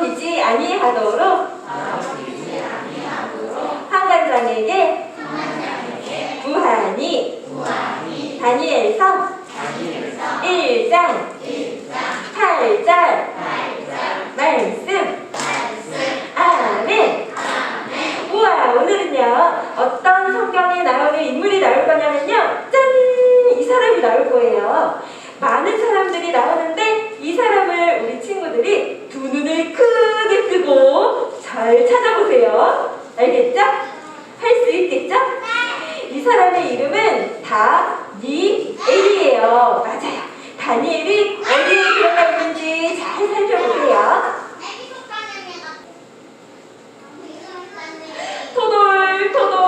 괴롭히지 아니하도록 하관장에게 부하니 다니엘서 1장 8절 말씀 아멘 우와 오늘은요 어떤 성경에 나오는 인물이 나올 거냐면요 짠! 이 사람이 나올 거예요 많은 사람들이 나오는데 이 사람을 우리 친구들이 두 눈을 크게 뜨고 잘 찾아보세요. 알겠죠? 할 수 있겠죠? 이 사람의 이름은 다니엘이에요. 맞아요. 다니엘이 어디에 들어가 있는지 잘 살펴보세요. 토돌, 토돌.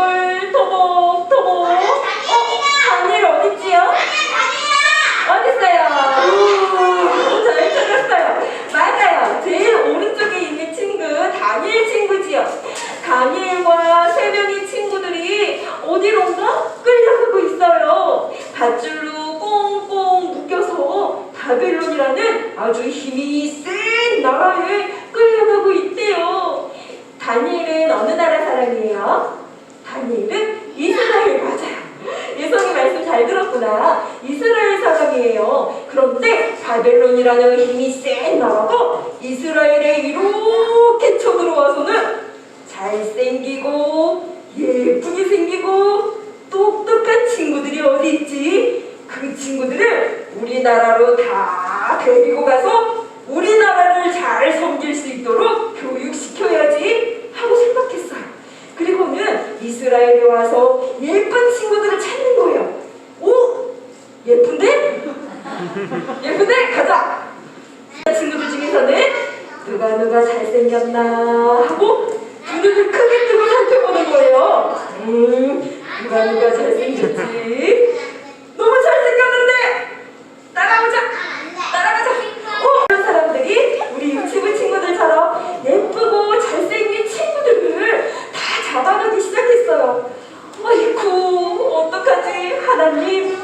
나라로 다 데리고 가서 우리나라를 잘 섬길 수 있도록 교육시켜야지 하고 생각했어요. 그리고는 이스라엘에 와서 예쁜 친구들을 찾는 거예요. 오! 예쁜데? 예쁜데? 가자! 친구들 중에서는 누가 누가 잘생겼나 하고 두 눈을 크게 뜨고 살펴보는 거예요. 음, 누가 누가 잘생겼지? 너무 잘생겼는데! 따라오자! 따라가자! 어, 이런 사람들이 우리 유치부 친구들처럼 예쁘고 잘생긴 친구들을 다 잡아가기 시작했어요. 아이쿠, 어떡하지? 하나님,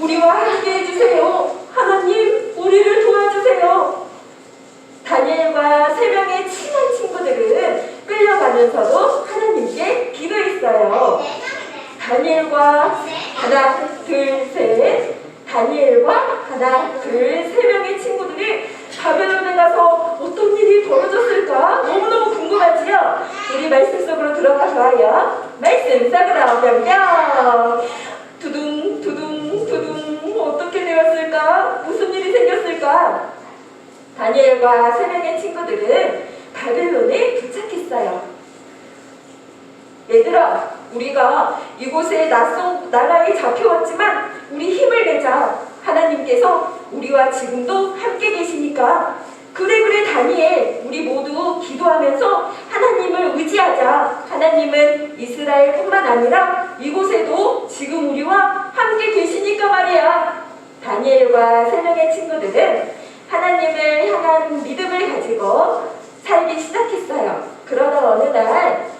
우리와 함께 해주세요. 하나님, 우리를 도와주세요. 다니엘과 세 명의 친한 친구들은 끌려가면서도 하나님께 기도했어요. 다니엘과 하나, 둘, 셋. 다니엘과 하나, 둘, 세 명의 친구들이 바벨론에 가서 어떤 일이 벌어졌을까? 너무너무 궁금하지요? 우리 말씀 속으로 들어가 봐요. 말씀 속으로 병병. 두둥, 두둥, 두둥. 어떻게 되었을까? 무슨 일이 생겼을까? 다니엘과 세 명의 친구들은 바벨론에 도착했어요. 얘들아, 우리가 이곳에 낯선 나라에 잡혀왔지만 우리 힘을 내자. 하나님께서 우리와 지금도 함께 계시니까 그래 그래 다니엘 우리 모두 기도하면서 하나님을 의지하자. 하나님은 이스라엘뿐만 아니라 이곳에도 지금 우리와 함께 계시니까 말이야. 다니엘과 세 명의 친구들은 하나님을 향한 믿음을 가지고 살기 시작했어요. 그러다 어느 날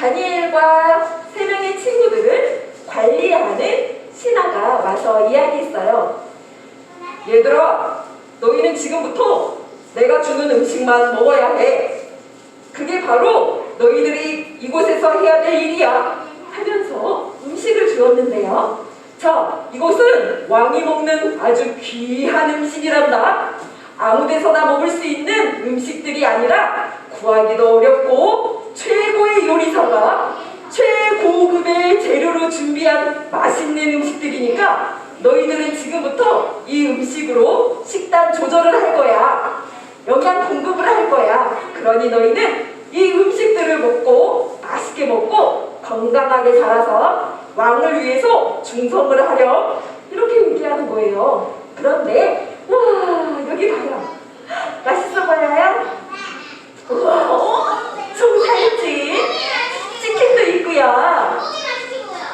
다니엘과 세 명의 친구들을 관리하는 신하가 와서 이야기했어요. 얘들아, 너희는 지금부터 내가 주는 음식만 먹어야 해. 그게 바로 너희들이 이곳에서 해야 될 일이야. 하면서 음식을 주었는데요. 자, 이것은 왕이 먹는 아주 귀한 음식이란다. 아무 데서나 먹을 수 있는 음식들이 아니라 구하기도 어렵고 최고의 요리사가 최고급의 재료로 준비한 맛있는 음식들이니까 너희들은 지금부터 이 음식으로 식단 조절을 할 거야. 영양 공급을 할 거야. 그러니 너희는 이 음식들을 먹고 맛있게 먹고 건강하게 자라서 왕을 위해서 충성을 하렴. 이렇게 얘기하는 거예요. 그런데 와 여기 봐요. 맛있어 보여요? 우와 있고요.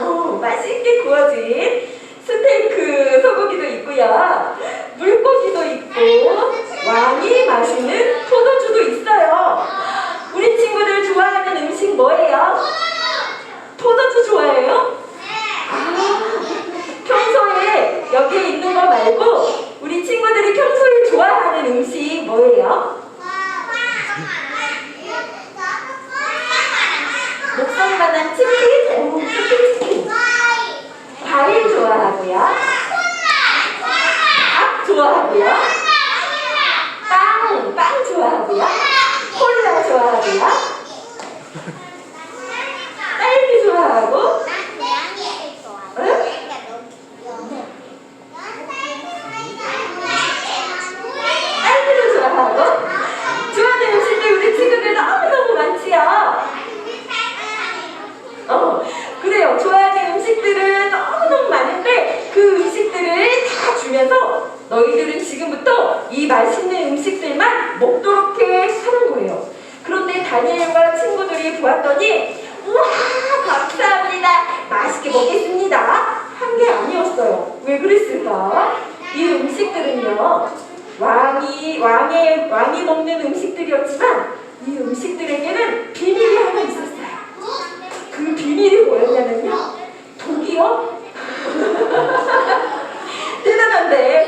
어, 맛있게 구워진 스테이크 소고기도 있고요. 물고기도 있고 왕이 마시는 포도주도 있어요. 우리 친구들 좋아하는 음식 뭐예요? 포도주 좋아해요? 아, 평소에 여기에 있는 거 말고 우리 친구들이 평소에 좋아하는 음식 뭐예요? 목성만한 치킨? 오, 치킨 치킨. 과일 좋아하고요. 밥 좋아하고요. 빵, 빵 좋아하고요. 콜라 좋아하고요. 딸기 좋아하고. 딸기도 좋아하고. 좋아하는 음식들 우리 친구들 너무너무 많지요. 어, 그래요. 좋아하는 음식들은 너무너무 많은데 그 음식들을 다 주면서 너희들은 지금부터 이 맛있는 음식들만 먹도록 해 하는 거예요. 그런데 다니엘과 친구들이 보았더니 우와 감사합니다. 맛있게 먹겠습니다. 한 게 아니었어요. 왜 그랬을까? 이 음식들은요 왕이 왕의 왕이 먹는 음식들이었지만 이 음식들에게는 비밀이 하나 있었어요. 그 비밀이 뭐였냐면요. 독이요? 대단한데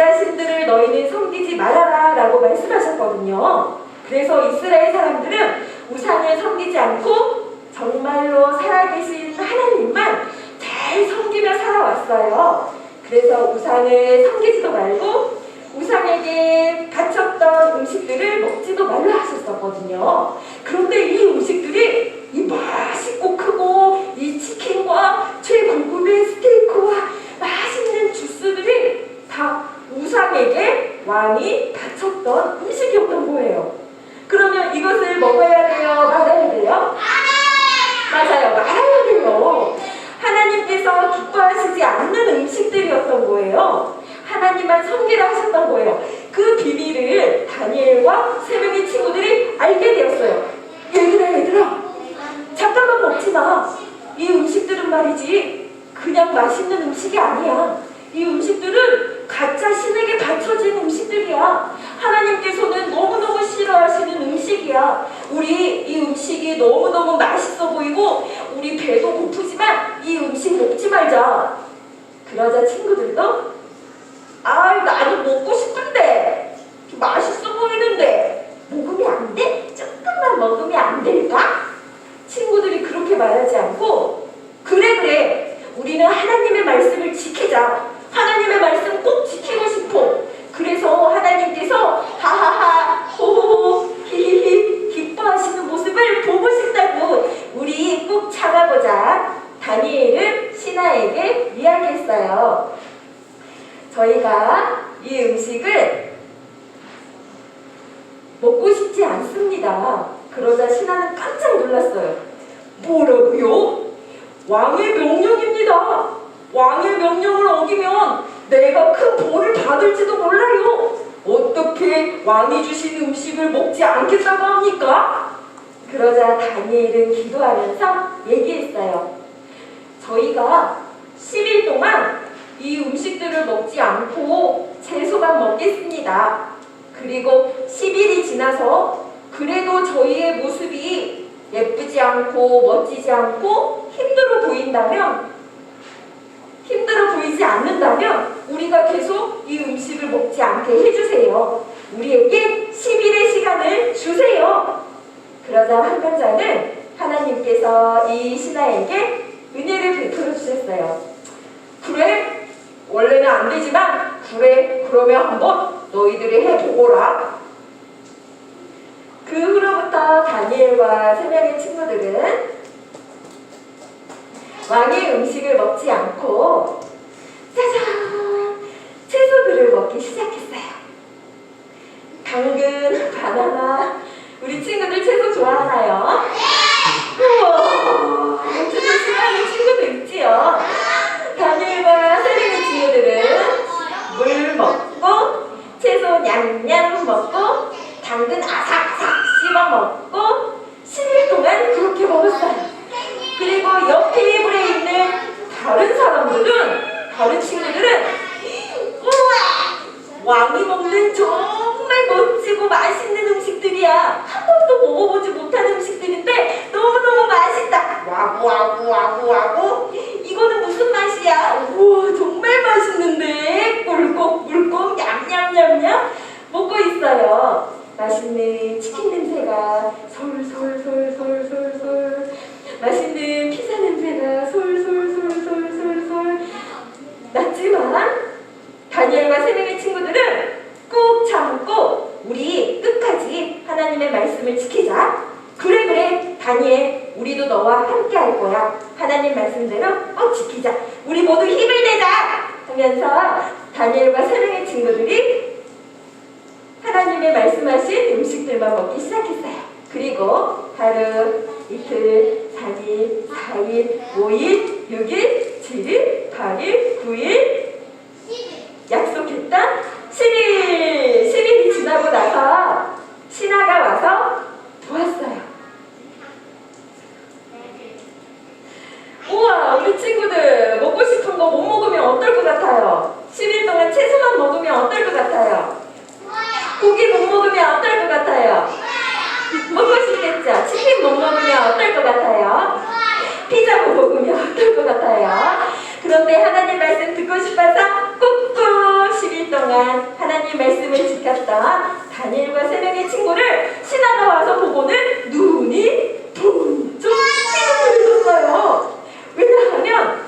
자신들을 너희는 섬기지 말아라 라고 말씀하셨거든요. 그래서 이스라엘 사람들은 섬기지 않고 정말로 살아계신 하나님만 잘 섬기며 살아왔어요. 그래서 우상을 섬기지도 말고 우상에게 바쳤던 음식들을 먹지도 말라 하셨었거든요. 그런데 이 음식들이 이 맛있고 크고 이 치킨과 최고급의 스테이크와 맛있는 주스들이 다 우상에게 왕이 바쳤던 음식이었던 거예요. 그러면 이것을 먹어야 돼요? 말아야 돼요? 맞아요. 말아야 돼요. 하나님께서 기뻐하시지 않는 음식들이었던 거예요. 하나님만 섬기라 하셨던 거예요. 그 비밀을 다니엘과 세 명의 친구들이 알게 되었어요. 얘들아, 얘들아, 잠깐만 먹지 마. 이 음식들은 말이지, 그냥 맛있는 음식이 아니야. 이 음식들은 가짜 신에게 바쳐진 음식들이야. 하나님께서는 너무너무 싫어하시는 음식이야. 우리 이 음식이 너무너무 맛있어 보이고, 우리 배도 고프지만 이 음식 먹지 말자. 그러자 친구들도, 아, 나도 먹고 싶은데, 맛있어 보이는데, 먹으면 안 돼? 조금만 먹으면 안 될까? 친구들이 그렇게 말하지 않고, 그래, 그래. 우리는 하나님의 말씀을 지키자. 하나님의 말씀 꼭 지키고 싶어. 그래서 하나님께서 하하하, 호호호, 히히히 기뻐하시는 모습을 보고 싶다고 우리 꼭 참아보자. 다니엘은 신하에게 이야기했어요. 저희가 이 음식을 먹고 싶지 않습니다. 그러자 신하는 깜짝 놀랐어요. 뭐라고요? 왕의 명령입니다. 왕의 명령을 어기면 내가 큰 벌을 받을지도 몰라요. 어떻게 왕이 주신 음식을 먹지 않겠다고 합니까? 그러자 다니엘은 기도하면서 얘기했어요. 저희가 10일 동안 이 음식들을 먹지 않고 채소만 먹겠습니다. 그리고 10일이 지나서 그래도 저희의 모습이 예쁘지 않고 멋지지 않고 힘들어 보인다면 힘들어 보이지 않는다면 우리가 계속 이 음식을 먹지 않게 해주세요. 우리에게 10일의 시간을 주세요. 그러자 한간자는 하나님께서 이 신하에게 은혜를 베풀어 주셨어요. 그래? 원래는 안 되지만 그래 그러면 한번 너희들이 해보거라. 그 후로부터 다니엘과 세 명의 친구들은 왕의 음식을 먹지 않고 짜잔 채소들을 먹기 시작했어요. 당근, 바나나 우리 친구들 채소 좋아하나요? 우와 채소 싫어하는 친구도 있지요. 다니엘과 세 명의 친구들은 물 먹고 채소 냠냠 먹고 당근 아삭아삭 씹어 먹고 10일 동안 그렇게 먹었어요. 그리고 옆 테이블에 있는 다른 사람들은 다른 친구들은 우와! 왕이 먹는 정말 멋지고 맛있는 음식들이야. 한 번도 먹어보지 못한 음식들인데 너무너무 맛있다. 와구 와구 와구 와구. 이거는 무슨 맛이야? 우와 정말 맛있는데? 꿀꺽 꿀꺽 냠냠냠냠. 먹고 있어요. 맛있는 치킨 냄새가. 솔솔솔솔솔솔 났지만 다니엘과 세 명의 친구들은 꾹 참고 우리 끝까지 하나님의 말씀을 지키자. 그래 그래 다니엘 우리도 너와 함께 할 거야. 하나님 말씀대로 꼭 지키자. 우리 모두 힘을 내자 하면서 다니엘과 세 명의 친구들이 하나님의 말씀하신 음식들만 먹기 시작했어요. 그리고 하루, 이틀, 3일, 4일, 5일, 6일, 7일, 8일, 9일 약속했던 10일! 10일이 지나고 나서 신하가 와서 도왔어요. 우와, 우리 친구들 먹고 싶은 거 못 먹으면 어떨 것 같아요? 10일 동안 채소만 먹으면 어떨 것 같아요? 고기 못 먹으면 어떨 것 같아요? 먹고 싶겠죠? 치킨 못 먹으면 어떨 것 같아요? 피자 못 먹으면 어떨 것 같아요? 그런데 하나님 말씀 듣고 싶어서 꾹꾹 40일 동안 하나님 말씀을 지켰던 다니엘과 세 명의 친구를 신하가 와서 보고는 눈이 번쩍 휘둥그레졌어요. 왜냐하면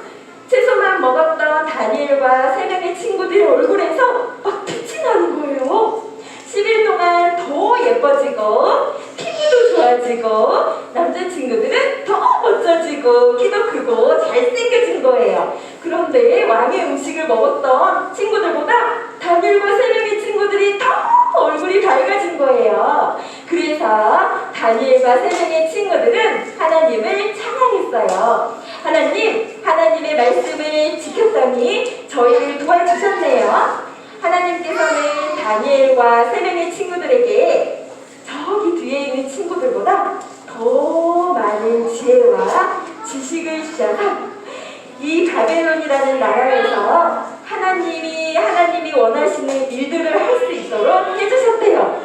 채소만 먹었던 다니엘과 세 명의 친구들의 얼굴에서 막 빛이 나는 거예요. 10일 동안 더 예뻐지고 피부도 좋아지고 남자친구들은 더 멋져지고 키도 크고 잘생겨진 거예요. 그런데 왕의 음식을 먹었던 친구들보다 다니엘과 세 명의 친구들이 더 얼굴이 밝아진 거예요. 그래서 다니엘과 세 명의 친구들은 하나님을 찬양했어요. 하나님, 하나님의 말씀을 지켰더니 저희를 도와주셨네요. 하나님께서는 다니엘과 세 명의 친구들에게 저기 뒤에 있는 친구들보다 더 많은 지혜와 지식을 주셔서 이 바벨론이라는 나라에서 하나님이 하나님이 원하시는 일들을 할수 해주셨대요.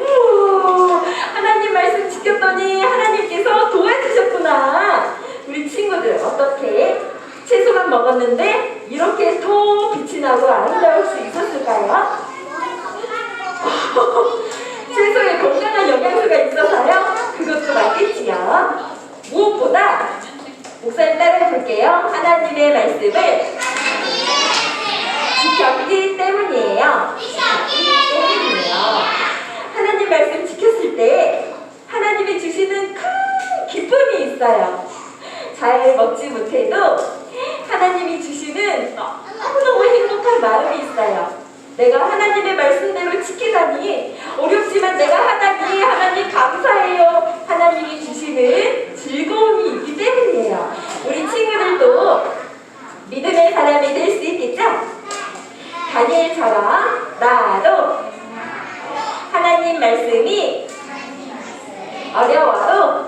우와, 하나님 말씀 지켰더니 하나님께서 도와주셨구나. 우리 친구들 어떻게 채소만 먹었는데 이렇게 더 빛이 나고 아름다울 수 있었을까요? 채소에 건강한 영양소가 있어서요. 그것도 맞겠지요. 무엇보다 목사님 따라해 볼게요. 하나님의 말씀을 지켰기 때문이에요. 지켰기 때문이에요. 하나님 말씀 지켰을 때 하나님이 주시는 큰 기쁨이 있어요. 잘 먹지 못해도 하나님이 주시는 너무너무 행복한 마음이 있어요. 내가 하나님의 말씀대로 지키다니 어렵지만 내가 하나님 하나님 감사해요. 하나님이 주시는 즐거움이 있기 때문이에요. 우리 친구들도 믿음의 사람이 될 수 있겠죠? 다니엘처럼 나도 하나님 말씀이 어려워도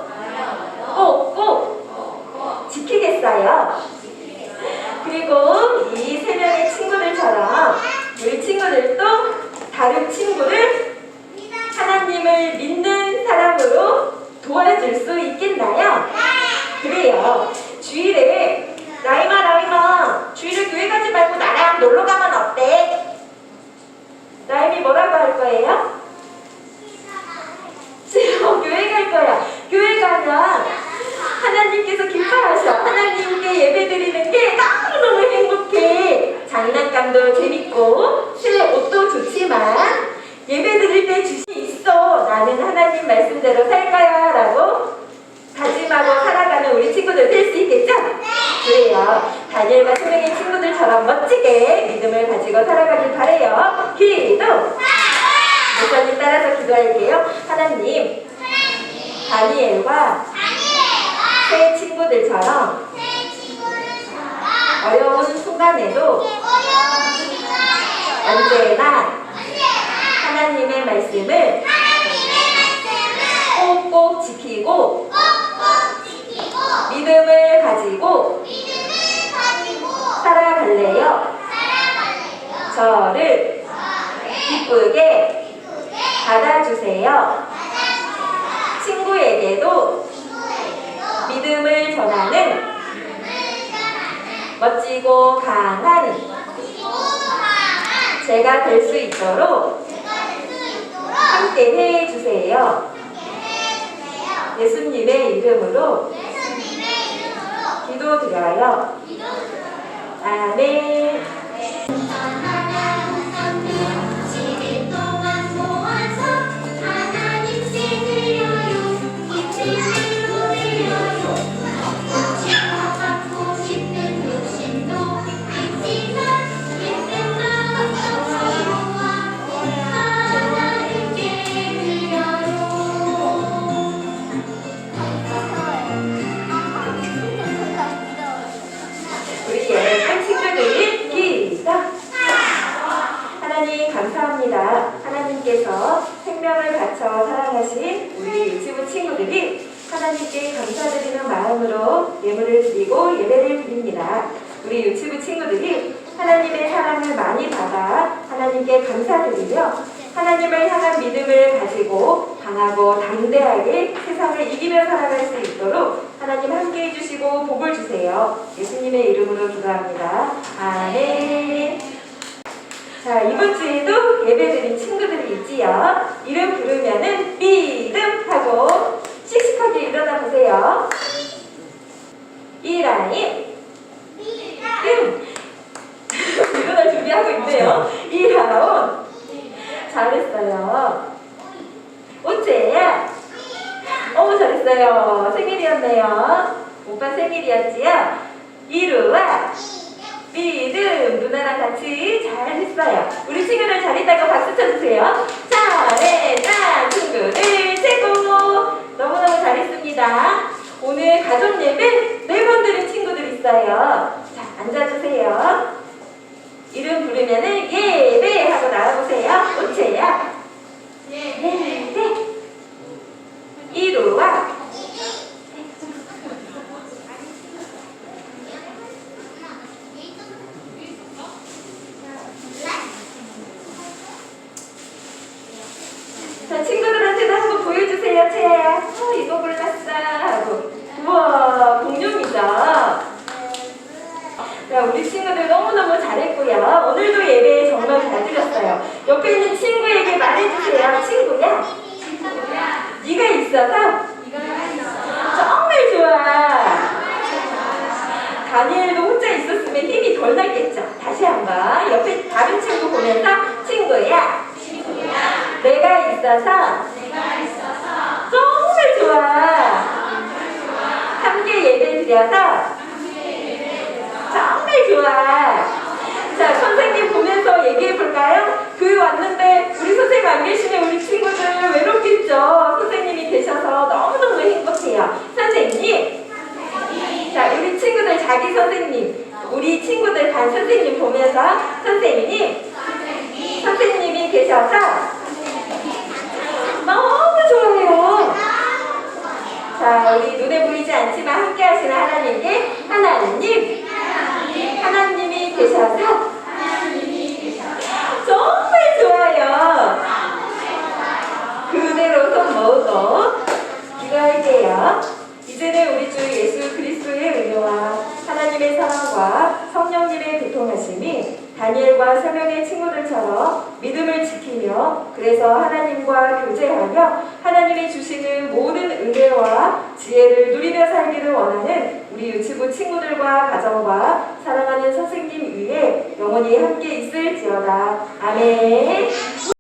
꼭꼭 지키겠어요. 그리고 이 세 명의 친구들처럼 우리 친구들도 다른 친구를 하나님을 믿는 사람으로 도와줄 수 있겠나요? 그래요. 주일에 나이마 나이마 주일에 교회 가지 말고 나랑 놀러 가면 어때? 나임이 뭐라고 할 거예요? 싫어 교회 갈 거야. 교회 가면 하나님께서 기뻐하셔. 하나님께 예배 드리는 게 너무너무 행복해. 장난감도 재밌고 새 옷도 좋지만 예배 드릴 때 주시 있어. 나는 하나님 말씀대로 살 거야. 라고 다짐하고 살아가는 우리 친구들 될 수 있겠죠? 그래요. 다니엘과 세 명의 친구들처럼 멋지게 믿음을 가지고 살아가길 바래요. 기도. 목사님 따라서 기도할게요. 하나님, 다니엘과 새 친구들처럼 어려운 순간에도 언제나 하나님의 말씀을 꼭꼭 지키고 믿음을 가지고 살아갈래요. 저를 기쁘게 받아주세요. 친구에게도 믿음을 전하는 멋지고 강한 제가 될 수 있도록 함께 해 주세요. 예수님의 이름으로 기도드려요. 아멘. 바쳐 사랑하신 우리 유치부 친구들이 하나님께 감사드리는 마음으로 예물을 드리고 예배를 드립니다. 우리 유치부 친구들이 하나님의 사랑을 많이 받아 하나님께 감사드리며 하나님을 향한 믿음을 가지고 강하고 담대하게 세상을 이기며 살아갈 수 있도록 하나님 함께 해주시고 복을 주세요. 예수님의 이름으로 기도합니다. 아멘. 자, 이번 주에도 예배드린 친구들이 있지요. 이름 부르면은 믿음 하고 씩씩하게 일어나 보세요. 이라임, 음. 일어날 준비하고 있네요. 이라온, 잘했어요. 오채야, 어머 잘했어요. 생일이었네요. 오빠 생일이었지요? 이루와 믿음 누나랑 같이 잘했어요. 우리 친구들 잘했다고 박수 쳐주세요. 잘했다 친구들 최고 너무너무 잘했습니다. 오늘 가족 예배 네번 드린 친구들 있어요. 자 앉아주세요. 이름 부르면은 예배 하고 나와보세요. 오채야. 예배. 이루와 자, 친구들한테도 한번 보여주세요, 채야. 어, 이거 골랐어. 하고. 우와, 공룡이죠? 자, 우리 친구들 너무너무 잘했고요. 오늘도 예배 정말 잘 드렸어요. 옆에 있는 친구에게 말해주세요. 친구야. 네가 있어서 정말 좋아. 다니엘도 혼자 있었으면 힘이 덜 나겠죠. 다시 한번 옆에 다른 친구 보면서 친구야. 내가 있어서 정 말 좋아. 함께 예배 드려서 정말 좋아. 자, 선생님 보면서 얘기해 볼까요? 교회 왔는데 우리 선생님 안 계시면 우리 친구들 외롭겠죠. 선생님이 계셔서 너무너무 행복해요. 선생님. 자, 우리 친구들 자기 선생님, 우리 친구들 반 선생님 보면서 선생님, 선생님이 계셔서 너무 좋아요. 자, 우리 눈에 보이지 않지만 함께 하시는 하나님께 하나님, 하나님이 계셔서 정말 좋아요. 그대로 손 모으고 기도할게요. 이제는 우리 주 예수 그리스도의 은혜와 하나님의 사랑과 성령님의 교통하심이 다니엘과 세 명의 친구들처럼 믿음을 지키며 그래서 하나님과 교제하며 하나님이 주시는 모든 은혜와 지혜를 누리며 살기를 원하는 우리 유치부 친구들과 가정과 사랑하는 선생님 위에 영원히 함께 있을지어다. 아멘.